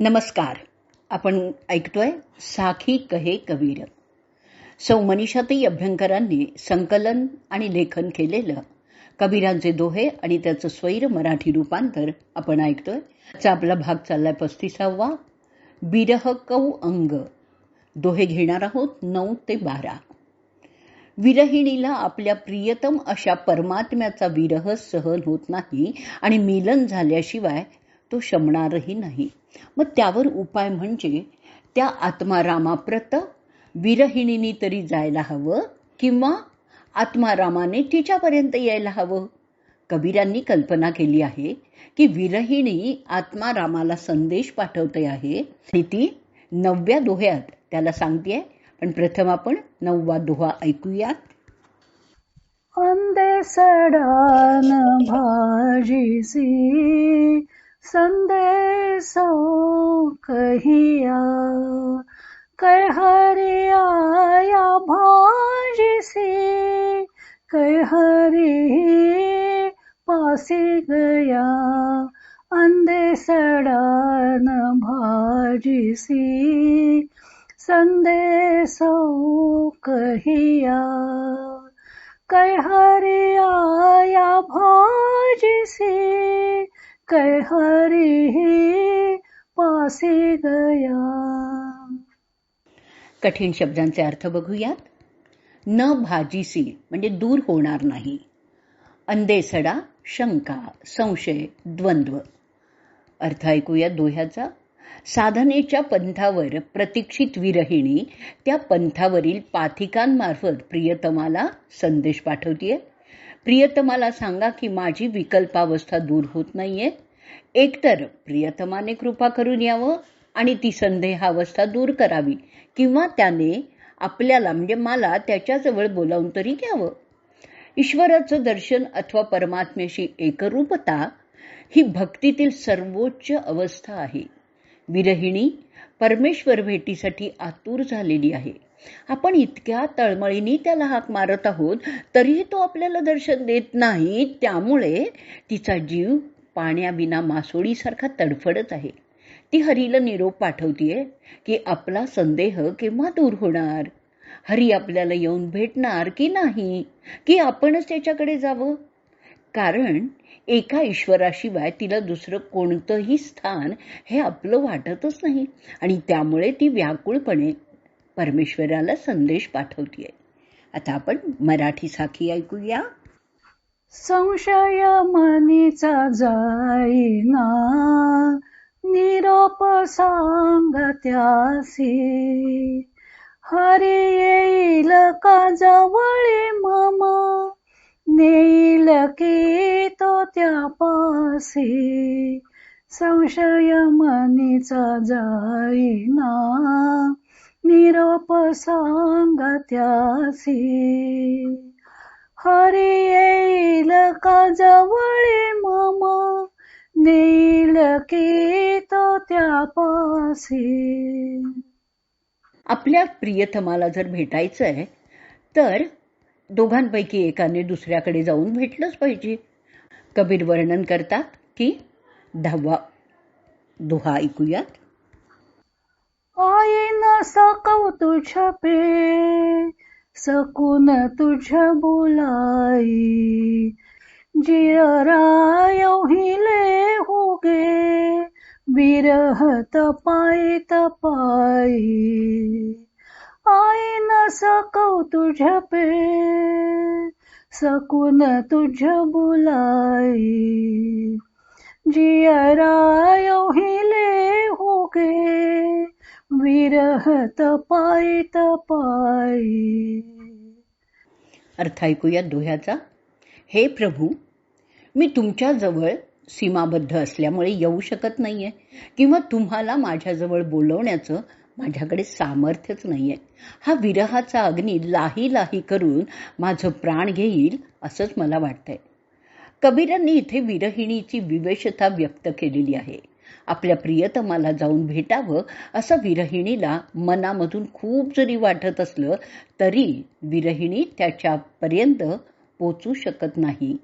नमस्कार. आपण ऐकतोय साखी कहे कबीर. सौ मनीषाताई अभ्यंकरांनी संकलन आणि लेखन केलेलं कबीरांचे दोहे आणि त्याचं स्वैर मराठी रूपांतर आपण ऐकतोय. त्याचा आपला भाग चाललाय पस्तीसावा. बिरह कौ अंग. दोहे घेणार आहोत नऊ ते बारा. विरहिणीला आपल्या प्रियतम अशा परमात्म्याचा विरह सहन होत नाही आणि मिलन झाल्याशिवाय तो शमणारही नाही. मग त्यावर उपाय म्हणजे त्या आत्मारामाप्रत विरहिणीनी तरी जायला हवं किंवा आत्मारामाने तिच्यापर्यंत यायला हवं? कबीरांनी कल्पना केली आहे की विरहिणी आत्मारामाला संदेश पाठवते आहे. आणि ती नवव्या दोह्यात त्याला सांगते पण प्रथम आपण नववा दोहा ऐकूयात. अंदे सडान भाजीसी संदेशो कहिया कै हरिया या भाजीसी कै हरी पासी गया अंधे सडान भाजीसी संदेशो कहिया कै हरिया या भाजीसी कै हरी पासे गया. कठीण शब्दांचे अर्थ बघूयात. न भाजीसी म्हणजे दूर होणार नाही. अंदेसडा शंका संशय द्वंद्व. अर्थ ऐकूया दोह्याचा. साधनेच्या पंथावर प्रतीक्षित विरहिणी त्या पंथावरील पाथिकांमार्फत प्रियतमाला संदेश पाठवतीये. प्रियतमाला सांगा की माझी विकल्पावस्था दूर होत नाहीये. एकतर प्रियतमाने कृपा करून यावं आणि ती संदेहावस्था दूर करावी किंवा त्याने आपल्याला म्हणजे मला त्याच्याजवळ बोलावून तरी घ्यावं. ईश्वराचं दर्शन अथवा परमात्म्याशी एकरूपता ही भक्तीतील सर्वोच्च अवस्था आहे. विरहिणी परमेश्वर भेटीसाठी आतुर झालेली आहे. आपण इतक्या तळमळीने त्याला हाक मारत आहोत तरीही तो आपल्याला दर्शन देत नाही. त्यामुळे तिचा जीव पाण्याविना मासोळीसारखा तडफडत आहे. ती हरीला निरोप पाठवतीये की आपला संदेह केव्हा दूर होणार? हरी आपल्याला येऊन भेटणार की नाही? की आपणच त्याच्याकडे जावं? कारण एका ईश्वराशिवाय तिला दुसरं कोणतंही स्थान हे आपलं वाटतच नाही आणि त्यामुळे ती व्याकुळपणे परमेश्वराला संदेश पाठवतीये. आता आपण मराठी साखी ऐकूया. संशय मनीचा जाईना निरोप सांगत्यासी. हरी येईल का जवळी मम? नेईल की तो त्यापासी? संशय मनीचा जाईना निरोप सांगत्यासी. हरी येईल का जवळी मम? नेईल की तो त्यापासी. आपल्या प्रियतमाला जर भेटायचंय तर दोघांपैकी एकाने दुसऱ्याकडे जाऊन भेटलंच पाहिजे. कबीर वर्णन करतात की दहावा दोहा ऐकूयात. आईन सकव तुझ पे, सकून तुझ बोलाई। जियरा हिले होगे विरह तपाई तपाई। आईन सकव तुझ पे, सकून तुझ बुलाई। जियरा हिले होगे विरह पाय तपाय. अर्थ ऐकूया दोह्याचा. हे प्रभू मी तुमच्याजवळ सीमाबद्ध असल्यामुळे येऊ शकत नाही आहे किंवा तुम्हाला माझ्याजवळ बोलवण्याचं माझ्याकडे सामर्थ्यच नाही आहे हा विरहाचा अग्नी लाही लाही करून माझं प्राण घेईल असंच मला वाटतंय. कबीरांनी इथे विरहिणीची विवेशता व्यक्त केलेली आहे. आपल्या प्रियतमाला जाऊन भेटावं असं विरहिणीला मनामधून खूप जरी वाटत असलं तरी विरहिणी त्याच्यापर्यंत पोचू शकत नाही.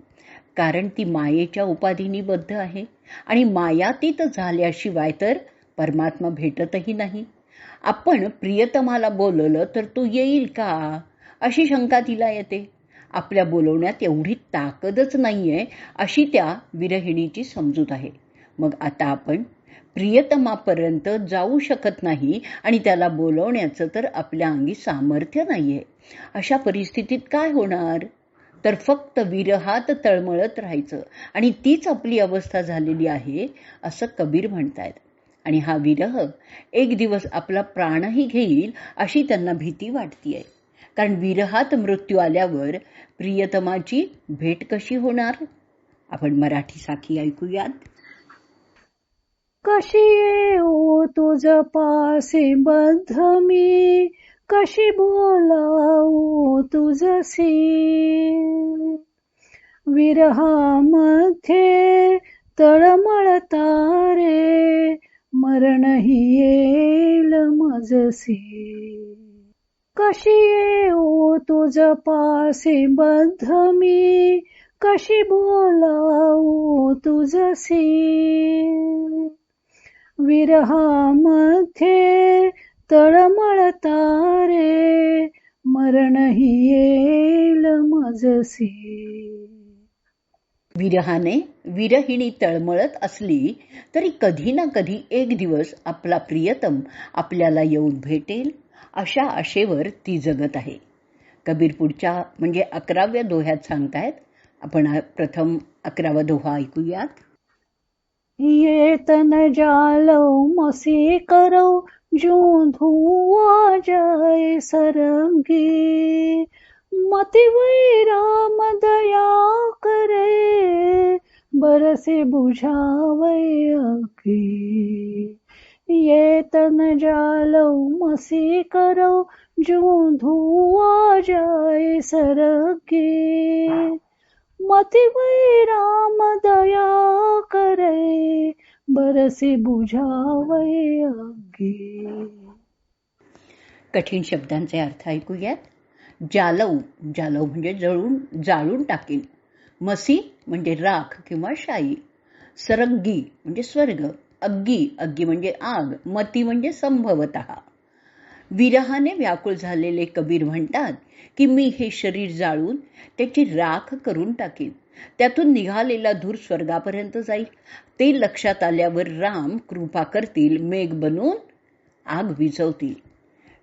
कारण ती मायेच्या उपाधीनी बद्ध आहे. आणि मायातीत झाल्याशिवाय तर परमात्मा भेटतही नाही. आपण प्रियतमाला बोलवलं तर तो येईल का? अशी शंका तिला येते. आपल्या बोलवण्यात एवढी ताकदच नाहीये अशी त्या विरहिणीची समजूत आहे. मग आता आपण प्रियतमापर्यंत जाऊ शकत नाही आणि त्याला बोलवण्याचं तर आपल्या अंगी सामर्थ्य नाहीये. अशा परिस्थितीत काय होणार? तर फक्त विरहात तळमळत राहायचं. आणि तीच आपली अवस्था झालेली आहे असं कबीर म्हणतायत. आणि हा विरह एक दिवस आपला प्राणही घेईल अशी त्यांना भीती वाटतीये. कारण विरहात मृत्यू आल्यावर प्रियतमाची भेट कशी होणार? आपण मराठी साखी ऐकूयात. कशी येऊ तुझ पासी बद्ध मी? कशी बोलाऊ तुझसी विरहामध्ये तळमळता रे मरणही येईल मजसी कशी येऊ तुझ पासे बद्ध मी? कशी बोलाऊ तुझसी विरहामध्ये तळमळता रे मरणही येईल मजसी विरहाने विरहिणी तळमळत असली तरी कधी ना कधी एक दिवस आपला प्रियतम आपल्याला येऊन भेटेल अशा आशेवर ती जगत आहे. कबीर पुढच्या म्हणजे अकराव्या दोह्यात सांगतायत. आपण प्रथम अकरावा दोहा ऐकूयात. येतन जालो, मसी करो जो धुआ जाए सरंगी। मति वही राम दया करे, बरसे बुझावे अगी ये तन जालो, मसी करो जो धुआ जाए सरगी। मति वही राम दया करे बरसे बुझावय अगे कठीण शब्दांचे अर्थ ऐकूयात. जालव जालव म्हणजे जळून जाळून टाकीन. मसी म्हणजे राख किंवा शाई. सरग्गी म्हणजे स्वर्ग. अग्गी अग्गी म्हणजे आग. मती म्हणजे संभवत. विरहाने व्याकुळ झालेले कबीर म्हणतात की मी हे शरीर जाळून त्याची राख करून टाकीन. त्यातून निघालेला धूर स्वर्गापर्यंत जाईल. ते लक्षात आल्यावर राम कृपा करतील मेघ बनून आग विझवतील.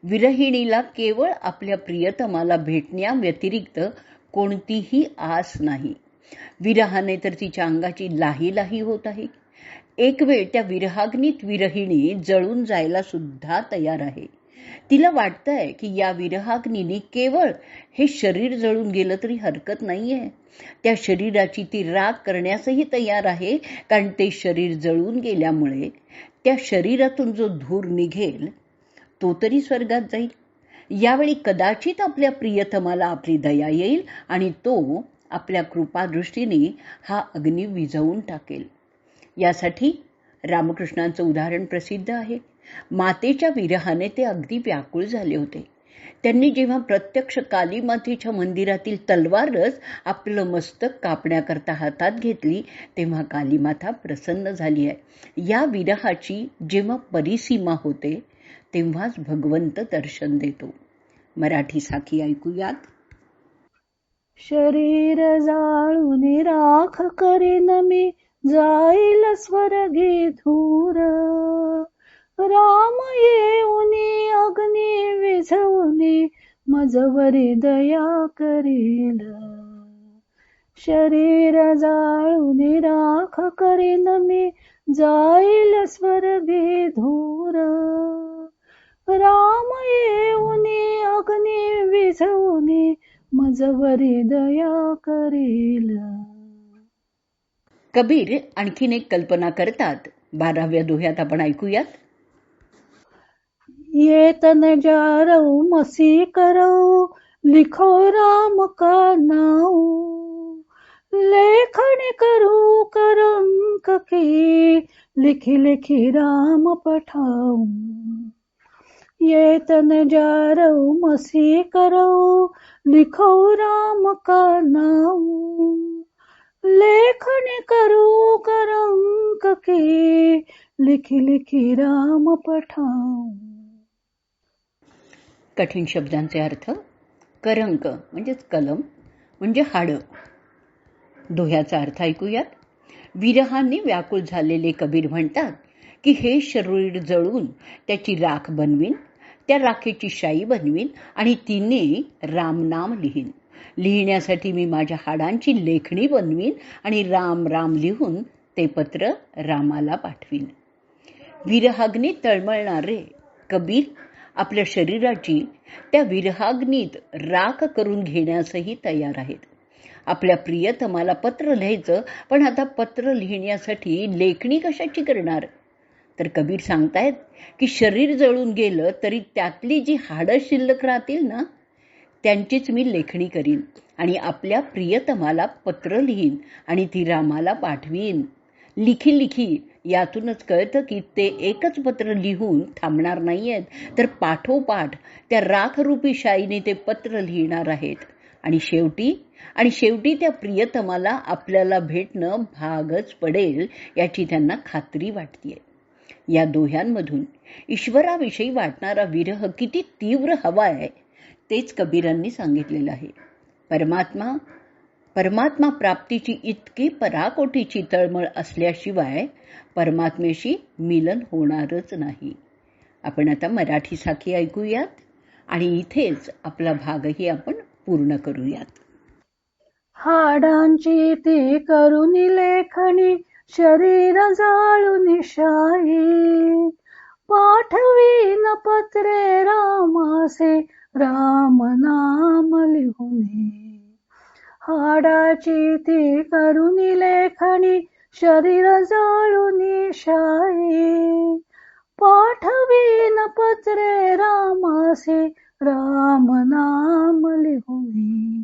विरहिणीला केवळ आपल्या प्रियतमाला भेटण्या व्यतिरिक्त कोणतीही आस नाही. विरहाने तर तिच्या अंगाची लाही लाही होत आहे. एक वेळ त्या विरहाग्नीत विरहिणी जळून जायला सुद्धा तयार आहे. तिला वाटतंय की या विरहाग्नीने केवळ हे शरीर जळून गेलं तरी हरकत नाहीये. त्या शरीराची ती राग करण्यासही तयार आहे कारण ते शरीर जळून गेल्यामुळे त्या शरीरातून जो धूर निघेल तो तरी स्वर्गात जाईल. यावेळी कदाचित आपल्या प्रियतमाला आपली दया येईल आणि तो आपल्या कृपादृष्टीने हा अग्नी विझवून टाकेल. यासाठी रामकृष्णांचं उदाहरण प्रसिद्ध आहे. मातेच्या विरहाने ते अगदी व्याकुळ झाले होते. त्यांनी जेव्हा प्रत्यक्ष कालीमातेच्या मंदिरातील तलवारच आपलं मस्तक कापण्याकरता हातात घेतली तेव्हा कालीमाता प्रसन्न झाली आहे. या विरहाची जेव्हा परिसीमा होते तेव्हाच भगवंत दर्शन देतो. मराठी साखी ऐकूयात. शरीर जाळून राख करेन मी जाईल स्वर्गी धूर. राम येऊनी अग्नी विझवनी मजवरी दया करील. शरीर जाळून राख करीन मी जाईल स्वर्गी धूर. राम येऊनी अग्नी विझवनी मजवरी दया करील. कबीर आणखीन एक कल्पना करतात. बाराव्या दोह्यात आपण ऐकूयात. ये तन जारऊ, मसी करो लिखो राम का नाऊ। लेखन करू करंक की, लिखी लिखी राम पठाऊ। ये तन जारऊ, मसी करो लिखो राम का नाऊ। लेखणी करू करंक की, लिखी लिखी राम पठाऊ। कठीण शब्दांचे अर्थ करंक म्हणजेच कलम म्हणजे हाडं. दोह्याचा अर्थ ऐकूयात. विरहांनी व्याकुळ झालेले कबीर म्हणतात की हे शरीर जळून त्याची राख बनवीन त्या राखेची शाई बनवीन आणि तिने रामनाम लिहीन. लिहिण्यासाठी मी माझ्या हाडांची लेखणी बनवीन आणि राम राम लिहून ते पत्र रामाला पाठवीन. विरहाग्नी तळमळणारे कबीर आपल्या शरीराची त्या विरहाग्नीत राख करून घेण्यासही तयार आहेत. आपल्या प्रियतमाला पत्र लिहायचं पण आता पत्र लिहिण्यासाठी लेखणी कशाची करणार? तर कबीर सांगतायत की शरीर जळून गेलं तरी त्यातली जी हाडं शिल्लक राहतील ना त्यांचीच मी लेखणी करीन आणि आपल्या प्रियतमाला पत्र लिहीन आणि ती रामाला पाठवीन. लिखी लिखी यातूनच कळतं की ते एकच पत्र लिहून थांबणार नाही आहेत तर पाठोपाठ त्या राखरूपी शाईने ते पत्र लिहिणार आहेत. आणि शेवटी आणि शेवटी त्या प्रियतमाला आपल्याला भेटणं भागच पडेल याची त्यांना खात्री वाटते या दोह्यांमधून ईश्वराविषयी वाटणारा विरह किती तीव्र हवा आहे तेच कबीरांनी सांगितलेलं आहे. परमात्मा परमात्मा प्राप्तीची इतकी पराकोटीची तळमळ असल्याशिवाय परमात्मेशी मिलन होणारच नाही. आपण आता मराठी साखी ऐकूयात आणि इथेच आपला भागही आपण पूर्ण करूयात. हाडांची ती करून लेखणी शरीर जाळून शाही. पाठवीन पत्रे हाडाची ती करून लेखणी शरीर जाळून शाही. पाठवीन पत्रे रामासे राम नाम लिहुनी.